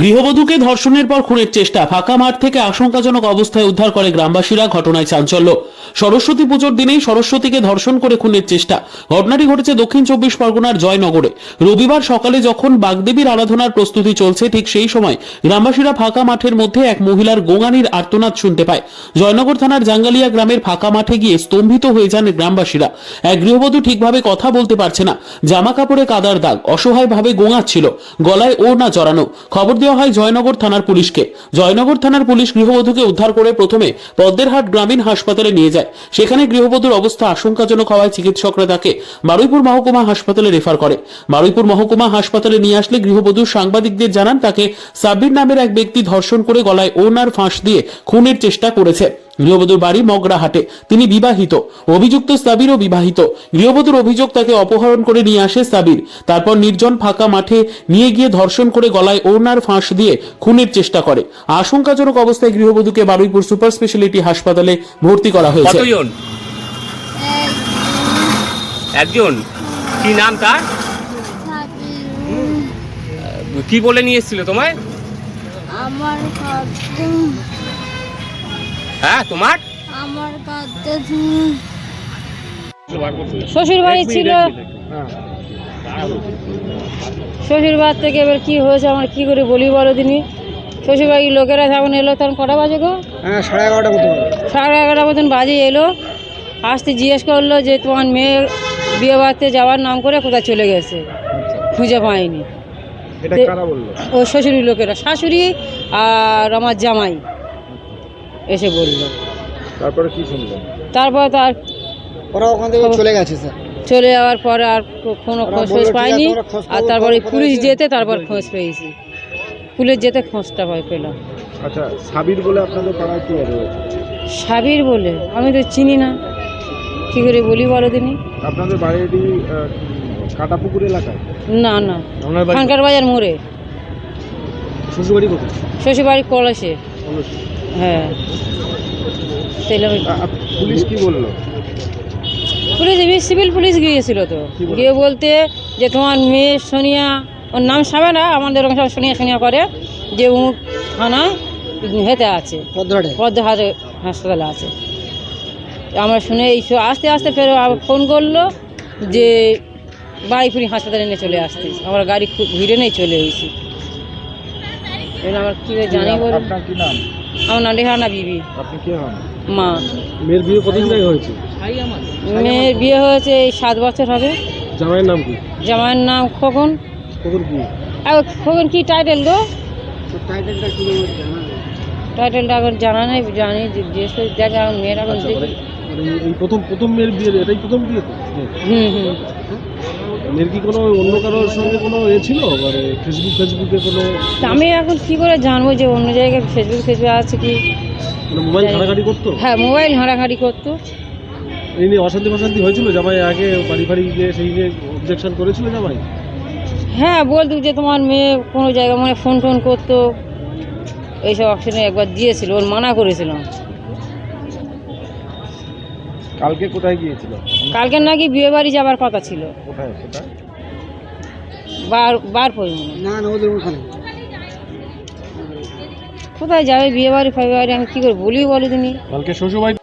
গৃহবধূকে ধর্ষণের পর খুনের চেষ্টা, ফাঁকা মাঠ থেকে আশঙ্কাজনক অবস্থায় উদ্ধার করে গ্রামবাসীরা ঘটনায় চাঞ্চল্য। সরস্বতী পুজোর দিনেই সরস্বতীকে ধর্ষণ করে খুনের চেষ্টা। ঘটনাটি ঘটেছে দক্ষিণ চব্বিশ পরগনার জয়নগরে। রবিবার সকালে যখন বাগদেবীর আরাধনার প্রস্তুতি চলছে, ঠিক সেই সময় গ্রামবাসীরা ফাঁকা মাঠের মধ্যে এক মহিলার গোঙানির আর্তনাদ শুনতে পায়। জয়নগর থানার জাঙ্গালিয়া গ্রামের ফাঁকা মাঠে গিয়ে স্তম্ভিত হয়ে যান গ্রামবাসীরা। এক গৃহবধূ ঠিকভাবে কথা বলতে পারছে না। জামা কাপড়ে কাদার দাগ, অসহায়ভাবে গোঙাচ্ছিল। গলায় ও না জড়ানো খবর দেওয়া হয় জয়নগর থানার পুলিশকে। জয়নগর থানার পুলিশ গৃহবধূকে উদ্ধার করে প্রথমে পদ্মেরহাট গ্রামীণ হাসপাতালে নিয়ে যায়। সেখানে গৃহবধূর অবস্থা আশঙ্কাজনক হওয়ায় চিকিৎসকরা তাকে বারুইপুর মহকুমা হাসপাতালে রেফার করে। বারুইপুর মহকুমা হাসপাতালে নিয়ে আসলে গৃহবধূ সাংবাদিকদের জানান, তাকে সাব্বির নামের এক ব্যক্তি ধর্ষণ করে গলায় ওনার ফাঁস দিয়ে খুনের চেষ্টা করেছে। গৃহবধূর বাড়ি মগরাহাটে তিনি বিবাহিত। অভিযুক্ত সাবিরও বিবাহিত। গৃহবধূর অভিযোগ তাকে অপহরণ করে নিয়ে আসে সাবির। তারপর নির্জন ফাঁকা মাঠে নিয়ে গিয়ে ধর্ষণ করে গলায় ওড়নার ফাঁস দিয়ে খুনের চেষ্টা করে। আশঙ্কাজনক অবস্থায় গৃহবধূকে বারুইপুর সুপার স্পেশালিটি হাসপাতালে ভর্তি করা হয়েছে। একজন? কি নাম তার? কি বলে নিয়ে এসেছিল তোমায়? আমার হ্যাঁ তোমার? আমার কাছে শ্বশুর বাড়ি ছিল। শ্বশুর বাড়ি থেকে এবার কি হয়েছে আমার কি করে বলি বলো দিনই শ্বশুর বাড়ির লোকেরা যখন এলো তখন কটা বাজে গো? হ্যাঁ সাড়ে এগারোটা মতো। সাড়ে এগারোটা মতন বাজে এলো। আসতে জিজ্ঞেস করল যে তোমার মেয়ে বিয়ে বাড়িতে যাওয়ার নাম করে কোথায় চলে গেছে? খুঁজে পায়নি এটা তে- কারা বলল? ও শ্বশুরি লোকেরা শাশুড়ি আর আমার জামাই। এসে বলল। তারপরে কি শুনলেন? তারপর তো আর ওরা ওখান থেকে চলে গেছে স্যার। চলে যাওয়ার পরে আর কোনো খোঁজ খোঁজ পাইনি। আর তারপরে পুলিশ যেতে তারপর খোঁজ পেয়েছি। পুলিশ যেতে খোঁজটা পাই পেলাম আচ্ছা সাবির বলে আপনাদের পাড়ায় কি রয়েছে? সাবির বলে আমি তো চিনি না। কি করে বলি বলো দিনি? আপনাদের বাড়িটি কাটাপুকুর এলাকায়? না না। খানকার বাজার মোড়ে। শ্বশুরবাড়ি কোথায়? শ্বশুর বাড়ি কলেসে। হ্যাঁ। পুলিশ কি বলল? পুলিশ সিভিল পুলিশ গিয়েছিল তো। গিয়ে বলতে যে তোমার মেয়ে সোনিয়া ওর নাম সাবেনা আমাদের ওখানে সব সোনিয়া সোনিয়া করে যে থানায় হেতে আছে। হাসপাতালে আছে। আমরা শুনে এই আস্তে আস্তে ফের ফোন করল যে বাড়িপুরি হাসপাতালে নিয়ে চলে আসতে। আমরা গাড়ি খুব ভিড়ে নিয়ে চলে এসেছি। আমার কী করে জানি বল আপনার কি নাম? আমার নাম রেহানা বিবি। আপনি কে হন? মা। মেয়ের বিয়ে কতদিন আগে হয়েছে? মেয়ের বিয়ে হয়েছে এই সাত বছর হবে। জামাইয়ের নাম কি? জামাইয়ের নাম খোকন। কতর কি? আর খোকন কি টাইটেল গো টাইটেলটা কি টাইটেলটা এখন জানা নেই জানি যে জিজ্ঞেস করে দেখ এখন মেয়ের এখন দেখি। এই প্রথম প্রথম মেয়ের বিয়ে এটাই প্রথম বিয়ে তো? হুম হুম। মেয়ের কি কোনো অন্য কারোর সঙ্গে কোনো এ ছিল? মানে ফেসবুক ফেসবুকে কোনো আমি এখন কি করে জানব যে অন্য জায়গায় ফেসবুক ফেসবুক আছে কি? মানে মোবাইল ঘাটাঘাটি করতো? হ্যাঁ মোবাইল হাঁড়াহাঁড়ি করতো। এই নিয়ে অশান্তি ফশান্তি হয়েছিল? জামাই আগে বাড়ি ফাড়ি গিয়ে সেই নিয়ে অবজেকশন করেছিল জামাই? হ্যাঁ বলতো যে তোমার মেয়ে কোনো জায়গায় মানে ফোন টোন করতো। এইসব অপশানে একবার দিয়েছিল ওর মানা করেছিলাম কালকে কোথায় গিয়েছিল? কালকে নাকি বিয়ে বাড়ি যাবার কথা ছিল। কোথায় সেটা? বার বার না না ওদের ওখানে। কোথায় যাবে বিয়ে বাড়ি ফেব্রুয়ারি বাড়ি আমি কী করে বলি বলো তুমি? কালকে শ্বশুরবাড়ি